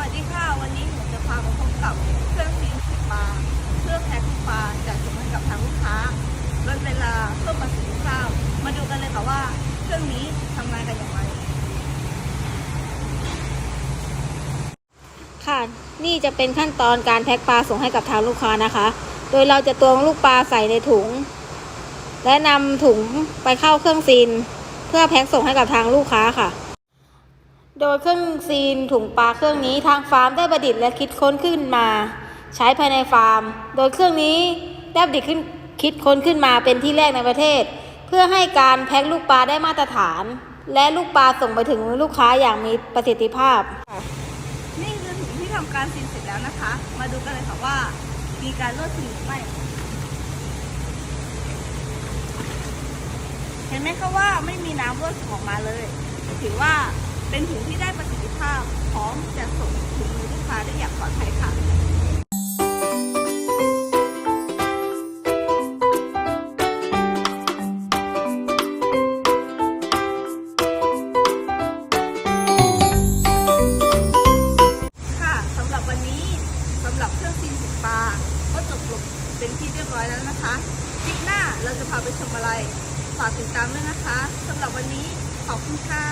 วัสดีค่ะ วันนี้ผมจะพามาพบกับเครื่องซีนสีปลาเครื่องแพ็คปลาจัดส่งให้กับทางลูกค้าลดเวลาเพิ่มประสิทธิภาพมาดูกันเลยค่ะว่าเครื่องนี้ทำงานกันอย่างไรค่ะนี่จะเป็นขั้นตอนการแพ็คปลาส่งให้กับทางลูกค้านะคะ โดยเราจะตวงลูกปลาใส่ในถุง และนำถุงไปเข้าเครื่องซีน เพื่อแพ็คส่งให้กับทางลูกค้าค่ะ โดยเครื่องซีนถุงปลาเครื่องนี้ทางฟาร์มได้ประดิษฐ์และคิดค้นขึ้นมา ใช้ภายในฟาร์ม โดยเครื่องนี้ได้ประดิษฐ์ขึ้นคิดค้นขึ้นมาเป็นที่แรกในประเทศ เพื่อให้การแพ็คลูกปลาได้มาตรฐาน และลูกปลาส่งไปถึงลูกค้าอย่างมีประสิทธิภาพ นี่คือถุงที่ทำการซีนเสร็จแล้วนะคะ มาดูกันเลยค่ะว่ามีการลดซีนหรือไม่เห็นไหมคะว่าไม่มีน้ำรั่วออกมาเลย ถือว่า เป็นถุงที่ได้ประสิทธิภาพพร้อมจะส่งถึงมือลูกค้าได้อย่างปลอดภัยค่ะค่ะสำหรับวันนี้สำหรับเครื่องซีนสีปลาก็จบลงเป็นที่เรียบร้อยแล้วนะคะคลิปหน้าเราจะพาไปชมอะไร ฝากติดตามด้วยนะคะสำหรับวันนี้ขอบคุณค่ะ